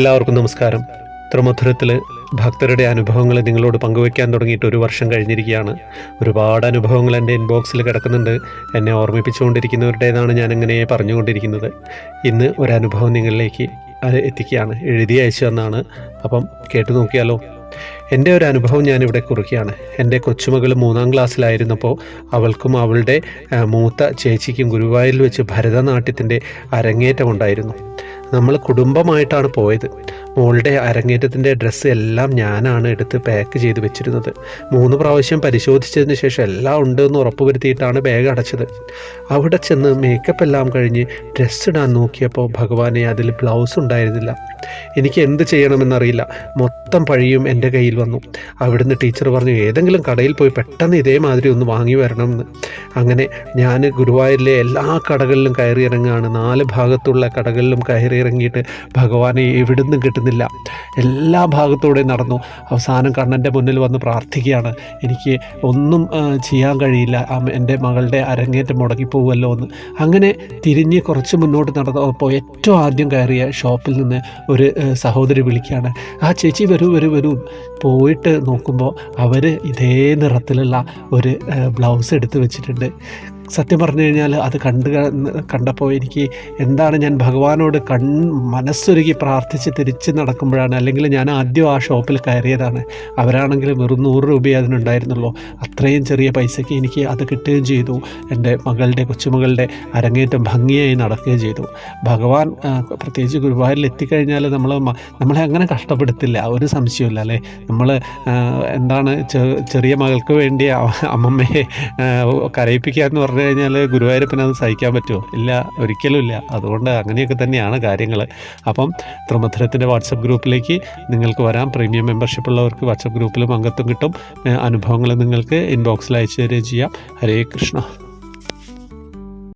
എല്ലാവർക്കും നമസ്കാരം. ത്രിമധുരത്തിൽ ഭക്തരുടെ അനുഭവങ്ങൾ നിങ്ങളോട് പങ്കുവയ്ക്കാൻ തുടങ്ങിയിട്ട് ഒരു വർഷം കഴിഞ്ഞിരിക്കുകയാണ്. ഒരുപാട് അനുഭവങ്ങൾ എന്റെ ഇൻബോക്സിൽ കിടക്കുന്നുണ്ട്. എന്നെ ഓർമ്മിപ്പിച്ചുകൊണ്ടിരിക്കുന്നവരുടേതാണ് ഞാൻ അങ്ങനെ പറഞ്ഞുകൊണ്ടിരിക്കുന്നത്. ഇന്ന് ഒരനുഭവം നിങ്ങളിലേക്ക് എത്തിക്കുകയാണ്. എഴുതി അയച്ചു തന്നാണ്. അപ്പം കേട്ടു നോക്കിയാലോ? എന്റെ ഒരു അനുഭവം ഞാനിവിടെ കുറിക്കുകയാണ്. എന്റെ കൊച്ചുമകൾ മൂന്നാം ക്ലാസ്സിലായിരുന്നപ്പോൾ അവൾക്കും അവളുടെ മൂത്ത ചേച്ചിക്കും ഗുരുവായൂരിൽ വെച്ച് ഭരതനാട്യത്തിന്റെ അരങ്ങേറ്റം ഉണ്ടായിരുന്നു നമ്മൾ കുടുംബമായിട്ടാണ് പോയത്. മോളുടെ അരങ്ങേറ്റത്തിന്റെ ഡ്രസ്സ് എല്ലാം ഞാനാണ് എടുത്ത് പാക്ക് ചെയ്ത് വെച്ചിരുന്നത്. മൂന്ന് പ്രാവശ്യം പരിശോധിച്ചതിന് ശേഷം എല്ലാം ഉണ്ടെന്ന് ഉറപ്പുവരുത്തിയിട്ടാണ് ബാഗ് അടച്ചത്. അവിടെ ചെന്ന് മേക്കപ്പ് എല്ലാം കഴിഞ്ഞ് ഡ്രസ്സ് ഇടാൻ നോക്കിയപ്പോൾ ഭഗവാനെ അതിൽ ബ്ലൗസ് ഉണ്ടായിരുന്നില്ല. എനിക്ക് എന്ത് ചെയ്യണമെന്നറിയില്ല. മൊത്തം പഴിയും എന്റെ കയ്യിൽ വന്നു. അവിടുന്ന് ടീച്ചർ പറഞ്ഞു ഏതെങ്കിലും കടയിൽ പോയി പെട്ടെന്ന് ഇതേമാതിരി ഒന്ന് വാങ്ങി വരണമെന്ന് അങ്ങനെ ഞാൻ ഗുരുവായൂരിലെ എല്ലാ കടകളിലും കയറി ഇറങ്ങുകയാണ് നാല് ഭാഗത്തുള്ള കടകളിലും കയറി ഇറങ്ങിയിട്ട് ഭഗവാനെ എവിടുന്നും കിട്ടുന്നില്ല. എല്ലാ ഭാഗത്തൂടെ നടന്നു. അവസാനം കണ്ണന്റെ മുന്നിൽ വന്ന് പ്രാർത്ഥിക്കുകയാണ്. എനിക്ക് ഒന്നും ചെയ്യാൻ കഴിയില്ല. എന്റെ മകളുടെ അരങ്ങേറ്റം മുടങ്ങിപ്പോവുമല്ലോ എന്ന്. അങ്ങനെ തിരിഞ്ഞ് കുറച്ച് മുന്നോട്ട് നടന്നപ്പോൾ ഏറ്റവും ആദ്യം കയറിയ ഷോപ്പിൽ നിന്ന് ഒരു സഹോദരി വിളിക്കുകയാണ്. ആ ചേച്ചി വരൂ വരൂ വരൂ. പോയിട്ട് നോക്കുമ്പോൾ അവർ ഇതേ നിറത്തിലുള്ള ഒരു ബ്ലൗസ് എടുത്ത് വെച്ചിട്ടുണ്ട്. സത്യം പറഞ്ഞു കഴിഞ്ഞാൽ അത് കണ്ട് കണ്ടപ്പോൾ എനിക്ക് എന്താണ് ഞാൻ ഭഗവാനോട് കൺ മനസ്സൊരുക്കി പ്രാർത്ഥിച്ച് തിരിച്ച് നടക്കുമ്പോഴാണ് അല്ലെങ്കിൽ ഞാൻ ആദ്യം ആ ഷോപ്പിൽ കയറിയതാണ്. അവരാണെങ്കിൽ വെറും നൂറ് രൂപയെ അതിനുണ്ടായിരുന്നുള്ളൂ. അത്രയും ചെറിയ പൈസയ്ക്ക് എനിക്ക് അത് കിട്ടുകയും ചെയ്തു. എന്റെ മകളുടെ കൊച്ചുമകളുടെ അരങ്ങേറ്റം ഭംഗിയായി നടക്കുകയും ചെയ്തു. ഭഗവാൻ പ്രത്യേകിച്ച് ഗുരുവായൂരിൽ എത്തിക്കഴിഞ്ഞാൽ നമ്മൾ നമ്മളെ അങ്ങനെ കഷ്ടപ്പെടുത്തില്ല. ഒരു സംശയമില്ല അല്ലേ? നമ്മൾ എന്താണ് ചെറിയ മകൾക്ക് വേണ്ടി അമ്മമ്മയെ കരയിപ്പിക്കുക എന്ന് പറഞ്ഞു കഴിഞ്ഞാൽ ഗുരുവായൂരപ്പന് അത് സഹിക്കാൻ പറ്റുമോ? ഇല്ല ഒരിക്കലും ഇല്ല. അതുകൊണ്ട് അങ്ങനെയൊക്കെ തന്നെയാണ് കാര്യങ്ങൾ അപ്പം ത്രിമധുരത്തിന്റെ വാട്സപ്പ് ഗ്രൂപ്പിലേക്ക് നിങ്ങൾക്ക് വരാം. പ്രീമിയം മെമ്പർഷിപ്പ് ഉള്ളവർക്ക് വാട്സപ്പ് ഗ്രൂപ്പിലും അംഗത്വം കിട്ടും. അനുഭവങ്ങൾ നിങ്ങൾക്ക് ഇൻബോക്സിൽ അയച്ചു തരികയും ചെയ്യാം. ഹരേ കൃഷ്ണ.